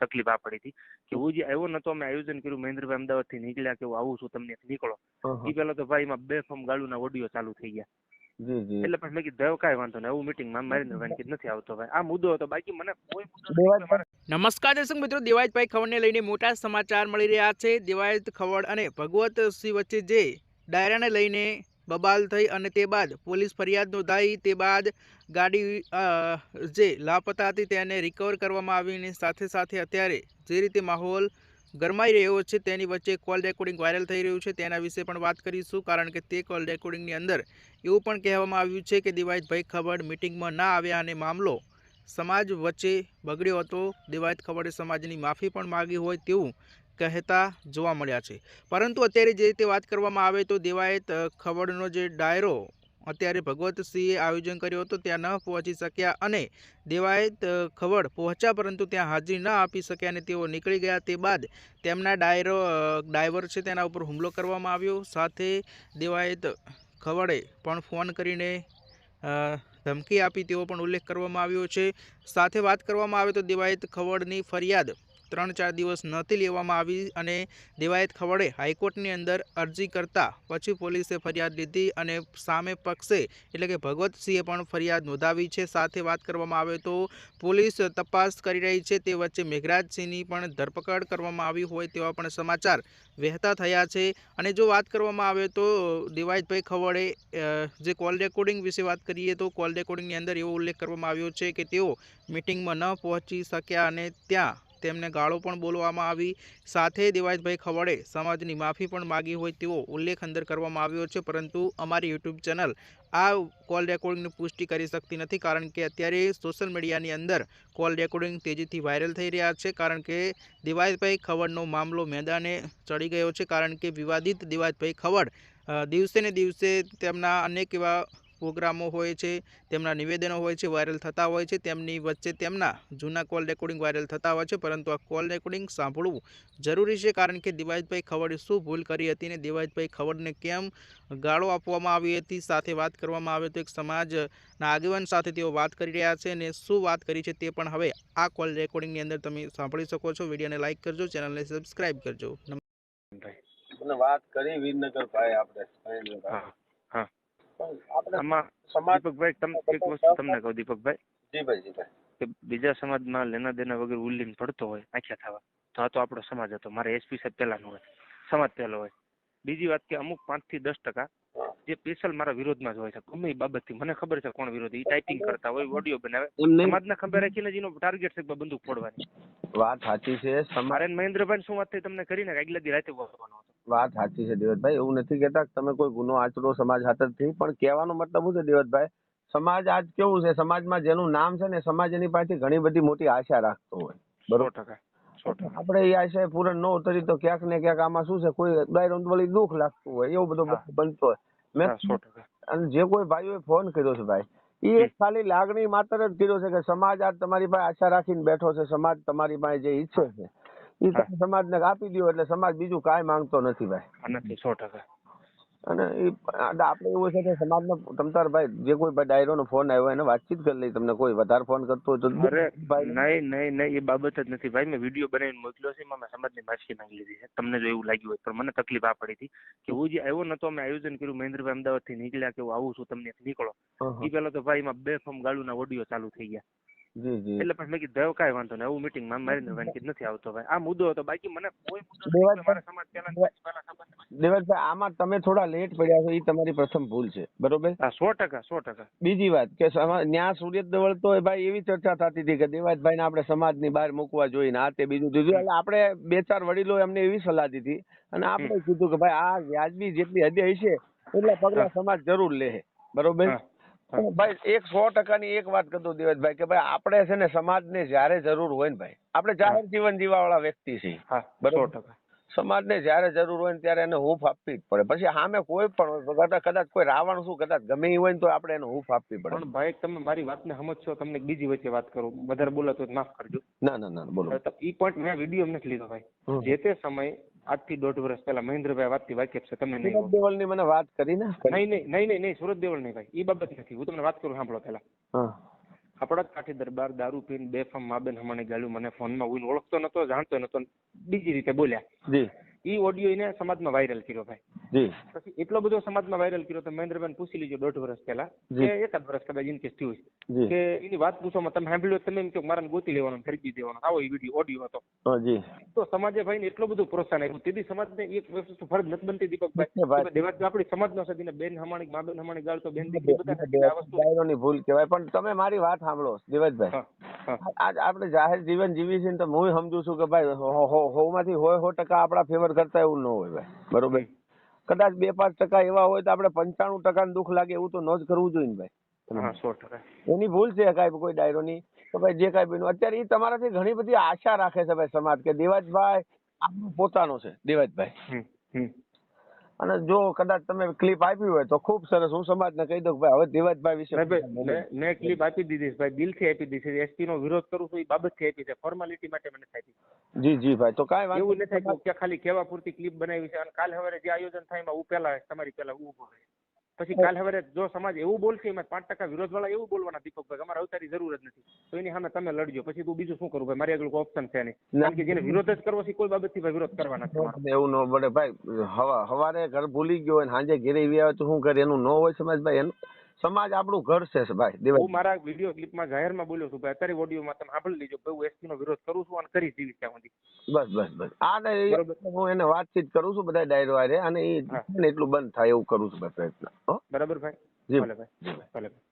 તકલીફ આ પડી હતી. કે હું જે આવ્યો નતો અમે આયોજન કર્યું. મહેન્દ્રભાઈ અમદાવાદથી નીકળ્યા કે હું આવું છું તમને નીકળો. એ પેલા તો ભાઈ એમાં બે ફોર્મ ગાળુના ઓડિયો ચાલુ થઈ ગયા. જી જી. એટલે પછી મેં કીધું "દેવ કાંઈ વાંધો નહીં. એવું મિટિંગમાં મારી કીધું નથી આવતો ભાઈ. આ મુદ્દો હતો. બાકી મને કોઈ મુદ્દો નમસ્કાર દર્શક મિત્રો દેવાયતભાઈ ખવડને લઈને મોટા સમાચાર મળી રહ્યા છે. દેવાયત ખવડ અને ભગવત સિંહ વચ્ચે જે ડાયરાને લઈને બબાલ થઈ અને તે બાદ પોલીસ ફરિયાદ નોંધાઈ. તે બાદ ગાડી જે લાપતા હતી તેને રિકવર કરવામાં આવીને સાથે સાથે અત્યારે જે રીતે માહોલ ગરમાઈ રહ્યો છે તેની વચ્ચે કોલ રેકોર્ડિંગ વાયરલ થઈ રહ્યું છે. તેના વિશે પણ વાત કરીશું કારણ કે તે કોલ રેકોર્ડિંગની અંદર એવું પણ કહેવામાં આવ્યું છે કે દિવાયતભાઈ ખબર મિટિંગમાં ના આવ્યા અને મામલો સમાજ વચ્ચે બગડ્યો હતો. દિવાયત ખબરે સમાજની માફી પણ માગી હોય તેવું કહેતા જોવા મળ્યા છે. પરંતુ અત્યારે જે રીતે વાત કરવામાં આવે તો દેવાયત ખવડનો જે ડાયરો અત્યારે ભગવતસિંહે આયોજન કર્યું હતું ત્યાં ન પહોંચી શક્યા અને દેવાયત ખવડ પહોંચ્યા પરંતુ ત્યાં હાજરી ન આપી શક્યા અને તેઓ નીકળી ગયા તે બાદ તેમના ડાયરો ડ્રાઈવર છે તેના ઉપર હુમલો કરવામાં આવ્યો. સાથે દેવાયત ખવડે પણ ફોન કરીને ધમકી આપી તેવો પણ ઉલ્લેખ કરવામાં આવ્યો છે. સાથે વાત કરવામાં આવે તો દેવાયત ખવડની ફરિયાદ ત્રણ ચાર દિવસ નહોતી લેવામાં આવી અને દેવાયત ખવડે હાઈકોર્ટની અંદર અરજી કરતા પછી પોલીસે ફરિયાદ લીધી અને સામે પક્ષે, એટલે કે ભગવતસિંહે પણ ફરિયાદ નોંધાવી છે. સાથે વાત કરવામાં આવે તો પોલીસ તપાસ કરી રહી છે. તે વચ્ચે મેઘરાજસિંહની પણ ધરપકડ કરવામાં આવી હોય તેવા પણ સમાચાર વહેતા થયા છે. અને જો વાત કરવામાં આવે તો દેવાયતભાઈ ખવડે જે કોલ રેકોર્ડિંગ વિશે વાત કરીએ તો કોલ રેકોર્ડિંગની અંદર એવો ઉલ્લેખ કરવામાં આવ્યો છે કે તેઓ મિટિંગમાં ન પહોંચી શક્યા અને ત્યાં તેમને ગાળો પણ બોલવામાં આવી. સાથે દેવાજભાઈ ખવડે સમાજની માફી પણ માગી હોય તેવો ઉલ્લેખ અંદર કરવામાં આવ્યો છે. પરંતુ અમારી યુટ્યુબ ચેનલ આ કોલ રેકોર્ડિંગની પુષ્ટિ કરી શકતી નથી કારણ કે અત્યારે સોશિયલ મીડિયાની અંદર કોલ રેકોર્ડિંગ તેજીથી વાયરલ થઈ રહ્યા છે. કારણ કે દિવાયતભાઈ ખવડનો મામલો મેદાને ચડી ગયો છે. કારણ કે વિવાદિત દિવાયતભાઈ ખવડ દિવસે ને દિવસે તેમના અનેક એવા પ્રોગ્રામો હોય છે તેમના નિવેદનો હોય છે વાયરલ થતા હોય છે તેમની વચ્ચે તેમના જૂના કોલ રેકોર્ડિંગ વાયરલ થતા હોય છે પરંતુ આ કોલ રેકોર્ડિંગ સાંભળવું જરૂરી છે કારણ કે દિવાજભાઈ ખવડે શું ભૂલ કરી હતી ને દિવાજભાઈ ખવડને કેમ ગાળો આપવામાં આવી હતી સાથે વાત કરવામાં આવે તો એક સમાજના આગેવાન સાથે તેઓ વાત કરી રહ્યા છે અને શું વાત કરી છે તે પણ હવે આ કોલ રેકોર્ડિંગની અંદર તમે સાંભળી શકો છો. વિડીયોને લાઇક કરજો ચેનલને સબસ્ક્રાઇબ કરજો. ભાઈ. વાત કરી વિનગર ભાઈ આપણે હા. આમાં સમાજ દીપકભાઈ તમે એક વસ્તુ તમને કહું દીપકભાઈ જી ભાઈ કે બીજા સમાજમાં લેના દેના વગર ઉલ્લીન પડતો હોય આખ્યા થવા તો આ તો આપણો સમાજ હતો મારે એસપી સાહેબ પહેલાનો હોય સમાજ પહેલો હોય બીજી વાત કે અમુક પાંચથી દસ ટકા. જે સ્પેશિયલ મારા વિરોધમાં જ હોય છે. ગમે એ બાબતથી. મને ખબર છે કોણ વિરોધી. ટાઈપિંગ કરતા હોય ઓડિયો બનાવે. સમાજને ખબર રાખીને જેનો ટાર્ગેટ છે બંદૂક ફોડવાની. વાત સાચી છે. સમાજ મહેન્દ્રભાઈ શું વાત થઈ તમને કરીને આગલા દી રાતે બોલવાનો વાત સાચી છે દેવતભાઈ. એવું નથી કહેતા કે તમે કોઈ ગુનો આચરો સમાજ હાથથી. પણ કહેવાનો મતલબ શું છે દેવતભાઈ સમાજ આજ કેવું છે? સમાજમાં જેનું નામ છે ને સમાજ એની પાસે ઘણી બધી મોટી આશા રાખતો હોય. બરોબર? ટકા. આપણે એ આશય પૂરણ ન ઉતરી તો ક્યાંક ને ક્યાંક આમાં શું છે કોઈ દાયરો વળી દુઃખ લાગતું હોય એવું બધું બનતો હોય. મેં અને જે કોઈ ભાઈઓએ ફોન કર્યો છે ભાઈ એ એક ખાલી લાગણી માત્ર જ કર્યો છે કે સમાજ આજ તમારી પાસે આશા રાખીને બેઠો છે સમાજ તમારી પાસે જે ઈચ્છે છે એ. તમે સમાજને આપી દો એટલે સમાજ બીજું કાંઈ માંગતો નથી ભાઈ. નથી સો ટકા અને એ આપણે એવું છે કે સમાજનો તમતાર ભાઈ જે કોઈ ભાઈ ડાયરોનો ફોન આવ્યો એને વાતચીત કરી લઈ તમને કોઈ વધારે ફોન કરતો હોય તો અરે ભાઈ નહીં નહીં નહીં એ બાબત જ નથી. ભાઈ મેં વીડિયો બનાવીને મોકલ્યો છે એમાં મેં સમાજની માફી માંગી લીધી છે. તમને જો એવું લાગ્યું હોય પણ મને તકલીફ આ પડી હતી કે હું જે આવ્યો નતો અમે આયોજન કર્યું મહેન્દ્રભાઈ અમદાવાદથી નીકળ્યા કે હું આવું છું તમને નીકળો. એ પેલા તો ભાઈ એમાં બે ફોર્મ ગાળુના ઓડિયો ચાલુ થઈ ગયા. એટલે પછી મેં કીધું "દેવ કાંઈ વાંધો નહીં. એવું મારી મહેન્દ્રભાઈ કીધું નથી આવતો ભાઈ. આ મુદ્દો હતો. બાકી મને કોઈ મુદ્દો દેવાજ મારા સમાજ દેવતભાઈ આમાં તમે થોડા લેટ પડ્યા છો એ તમારી પ્રથમ ભૂલ છે. બરોબર? હા સો ટકા સો ટકા. બીજી વાત કે ન્યા સૂર્ય દવડતો તો ભાઈ એવી ચર્ચા થતી હતી કે દેવાજભાઈ ને આપણે સમાજની બહાર મૂકવા જોઈએ ને આ તે બીજું દીધું એટલે આપણે બે ચાર વડીલો એમને એવી સલાહ દીધી અને આપણે કીધું કે ભાઈ આ વ્યાજબી જેટલી હદે હશે એટલા પગલા સમાજ જરૂર લે બરોબર? ભાઈ એક સો ટકાની એક વાત કરતો દેવજભાઈ કે ભાઈ આપણે છે ને સમાજને જ્યારે જરૂર હોય ને ભાઈ આપણે જાહેર જીવન જીવવાવાળા વ્યક્તિ છીએ. બરોબર. ટકા. સમાજને જ્યારે જરૂર હોય ને ત્યારે એને હૂંફ આપવી જ પડે. પછી સામે કોઈ પણ કદાચ કોઈ રાવણ શું કદાચ ગમે હોય ને તો આપણે એને હૂંફ આપવી પડે. પણ ભાઈ તમે મારી વાતને સમજશો તમને બીજી વચ્ચે વાત કરું. વધારે બોલાતો તો માફ કરજો. ના ના ના બોલો. તો પોઈન્ટ મેં વીડિયો નથી લીધો ભાઈ. જે તે સમય આજથી દોઢ વર્ષ પહેલા મહેન્દ્રભાઈ વાતથી વાકેફ છે તમે નહીં સુરત. દેવલની મને વાત કરી ને? નહીં નહીં નહીં નહીં સુરત દેવલ નહીં ભાઈ એ બાબત નથી. હું તમને વાત કરું સાંભળો પહેલા. આપણા કાઠી દરબાર દારૂ પીને બેફામ માબેન હમણે ગાળ્યું મને ફોનમાં હું ઓળખતો નતો જાણતો નતો બીજી રીતે બોલ્યા. જી. ઈ ઓડિયો એને સમાજમાં વાયરલ કર્યો ભાઈ. જી. પછી એટલો બધો સમાજમાં વાયરલ કર્યો તો મહેન્દ્રભાઈ પૂછી લીજો દોઢ વર્ષ પહેલા. કે એકાદ વર્ષ કદાચ ઇનકેસ થયું છે કે એની વાત પૂછવામાં તમે સાંભળ્યો તમે એમ કે મારાને ગોતી લેવાનો ખરીદી દેવાનો. આવો એ વીડિયો ઓડિયો હતો. જી. તો સમાજે ભાઈને એટલું બધું પ્રોત્સાહન આપ્યું. તેથી સમાજને એક વસ્તુ ફરજ નથી બનતી દીપકભાઈ. ભાઈ. દેવાજ આપણી સમાજનો છે. તેને બેન હમાણી મા બેન હમાણી ગાળ તો બેન દીકરી બધા આ વસ્તુ ભૂલ કહેવાય. પણ તમે મારી વાત સાંભળો દેવાજભાઈ. આજ આપણે જાહેર જીવન જીવી છીએ તો હું સમજુ છું કે ભાઈ હો હો- હોમાંથી હોય સો ટકા આપણા ફેવર કરતા એવું ન હોય ભાઈ. બરોબર? કદાચ બે પાંચ ટકા એવા હોય તો આપણે પંચાણું ટકા દુઃખ લાગે એવું તો ન જ કરવું જોઈએ ને ભાઈ. સો ટકા. એની ભૂલ છે કાંઈ કોઈ ડાયરોની તો ભાઈ જે કાંઈ બન્યું. અત્યારે એ તમારાથી ઘણી બધી આશા રાખે છે ભાઈ સમાજ કે દેવાજભાઈ આપણું પોતાનો છે દેવાજભાઈ. અને જો કદાચ તમે ક્લિપ આપી હોય તો ખૂબ સરસ. હું સમાજને કહી દઉં ભાઈ હવે દેવાજભાઈ વિશે મેં- ક્લિપ આપી દીધી ભાઈ દિલથી આપી દીધી છે. એસપી નો વિરોધ કરું છું એ બાબતથી આપી છે. ફોર્માલિટી માટે મને થાય જી જી ભાઈ તો કાંઈ એવું નથી કે ખાલી કેવા પૂરતી ક્લિપ બનાવી છે અને કાલ સવારે જે આયોજન થાય એમાં હું પેલા તમારી પેલા હું ઊભો રહીશ પછી કાલ સવારે જો સમાજ એવું બોલશે એમાં પાંચ ટકા વિરોધ વાળા એવું બોલવાના દીપકભાઈ અમારે અવતારી જરૂર જ નથી. તો એની સામે તમે લડજો. પછી તું બીજું શું કરું ભાઈ? મારી આગળ કોઈ ઓપ્શન છે નહીં. કારણ કે જેને વિરોધ જ કરવો છે કોઈ બાબતથી ભાઈ વિરોધ કરવાના છે એવું ન પડે ભાઈ હવા હવારે ઘર ભૂલી ગયો હોય સાંજે ઘેરે આવી આવે તો શું કરે? એનું ન હોય સમાજ ભાઈ એનું? સમાજ આપણું ઘર છે ભાઈ દેવા હું મારા વીડિયો ક્લિપમાં જાહેરમાં બોલ્યો છું ભાઈ અત્યારે ઓડિયોમાં તમે સાંભળી લેજો ભાઈ હું એસટી નો વિરોધ કરું છું અને કરી જીવીશ ત્યાં સુધી. બસ બસ બસ. આ ને હું એને વાતચીત કરું છું બધા ડાયરો હારે અને એ એટલું બંધ થાય એવું કરું છું ભાઈ પ્રયત્ન. બરાબર ભાઈ? જી ભલે ભાઈ. ભલે ભાઈ.